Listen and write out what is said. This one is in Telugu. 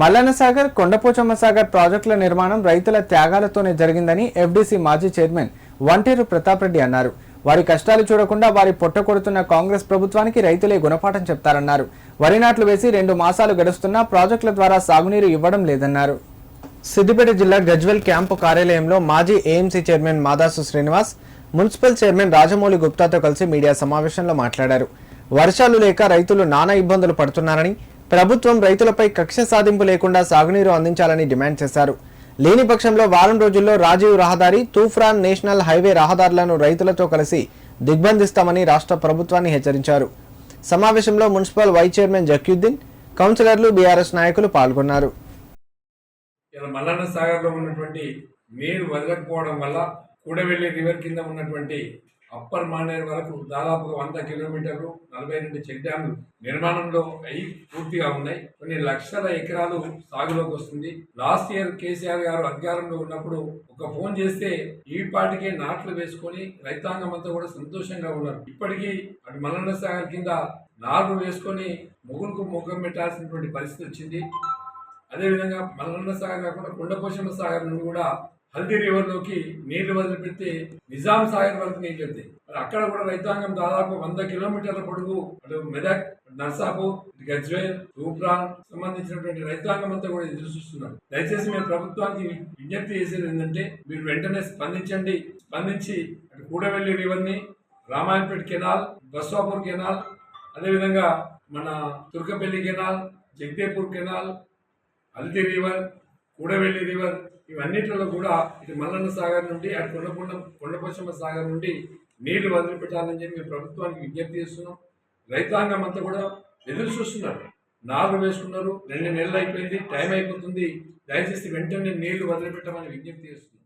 మల్లన్న సాగర్ కొండపోచమ్మ సాగర్ ప్రాజెక్టుల నిర్మాణం రైతుల త్యాగాలతోనే జరిగిందని ఎఫ్డీసీ మాజీ చైర్మన్ వంటేరు ప్రతాప్ రెడ్డి అన్నారు. వారి కష్టాలు చూడకుండా వారి పొట్ట కొడుతున్న కాంగ్రెస్ ప్రభుత్వానికి రైతులే గుణపాఠం చెప్తారన్నారు. వరి నాట్లు వేసి రెండు మాసాలు గడుస్తున్నా ప్రాజెక్టుల ద్వారా సాగునీరు ఇవ్వడం లేదన్నారు. సిద్దిపేట జిల్లా గజ్వెల్ క్యాంపు కార్యాలయంలో మాజీ AMC chairman Madasu Srinivas municipal chairman Rajamouli గుప్తాతో కలిసి మీడియా సమావేశంలో మాట్లాడారు. వర్షాలు లేక రైతులు నానా ఇబ్బందులు పడుతున్నారని ప్రభుత్వం రైతులపై కక్ష సాధింపు లేకుండా సాగునీరు అందించాలని డిమాండ్ చేశారు. లేని పక్షంలో వారం రోజుల్లో రాజీవ్ రహదారి తూఫ్రాన్ నేషనల్ హైవే రహదారులను రైతులతో కలిసి దిగ్బంధిస్తామని రాష్ట్ర ప్రభుత్వాన్ని హెచ్చరించారు. సమావేశంలో మున్సిపల్ వైస్ చైర్మన్ జక్యుద్దీన్ కౌన్సిలర్లు బీఆర్ఎస్ నాయకులు పాల్గొన్నారు. మల్లన్న సాగర్లో ఉన్నటువంటి నీరు వదలకపోవడం వల్ల కూడవెల్లి రివర్ కింద ఉన్నటువంటి అప్పర్ మానేరు వరకు దాదాపు వంద కిలోమీటర్లు నలభై రెండు చెక్ డ్యాములు నిర్మాణంలో అయి పూర్తిగా ఉన్నాయి. కొన్ని లక్షల ఎకరాలు సాగులోకి వస్తుంది. లాస్ట్ ఇయర్ కేసీఆర్ గారు అధికారంలో ఉన్నప్పుడు ఒక ఫోన్ చేస్తే ఈ పాటికే నాట్లు వేసుకొని రైతాంగం అంతా కూడా సంతోషంగా ఉన్నారు. ఇప్పటికీ అటు మల్లన్న సాగర్ కింద నార్లు వేసుకొని మొగులకు ముఖం పెట్టాల్సినటువంటి పరిస్థితి వచ్చింది. అదేవిధంగా మల్లన్న సాగర్ కాకుండా కొండపోషమ్మ సాగర్ నుండి కూడా హల్దీ రివర్లోకి నీళ్ళు వదిలిపెడితే నిజాం సాగర్ వరకు నీళ్ళు వెళ్తాయి మరి అక్కడ కూడా రైతాంగం దాదాపు వంద కిలోమీటర్ల పొడుగు అటు మెదక్ నర్సాపూర్ గజ్వేల్ రూప్రాన్ సంబంధించినటువంటి రైతాంగం అంతా కూడా ఎదురు చూస్తున్నారు. దయచేసి మేము ప్రభుత్వానికి విజ్ఞప్తి చేసేది ఏంటంటే మీరు వెంటనే స్పందించండి. స్పందించి అటు కూడవెల్లి రివర్ని రామాయణపేట కెనాల్ బస్వాపూర్ కెనాల్ అదేవిధంగా మన Turkapalli canal Jagdevpur canal Haldi river Kudavelli river ఇవన్నిటిలో కూడా ఇటు మల్లన్న సాగర్ నుండి అటు కొండకొండ కొండపోచమ్మ సాగర్ నుండి నీళ్ళు వదిలిపెట్టాలని చెప్పి మేము ప్రభుత్వానికి విజ్ఞప్తి చేస్తున్నాం. రైతాంగం అంతా కూడా ఎదురు చూస్తున్నారు. నారు వేసుకున్నారు రెండు నెలలు అయిపోయింది టైం అయిపోతుంది. దయచేసి వెంటనే నీళ్ళు వదిలిపెట్టమని విజ్ఞప్తి చేస్తున్నాం.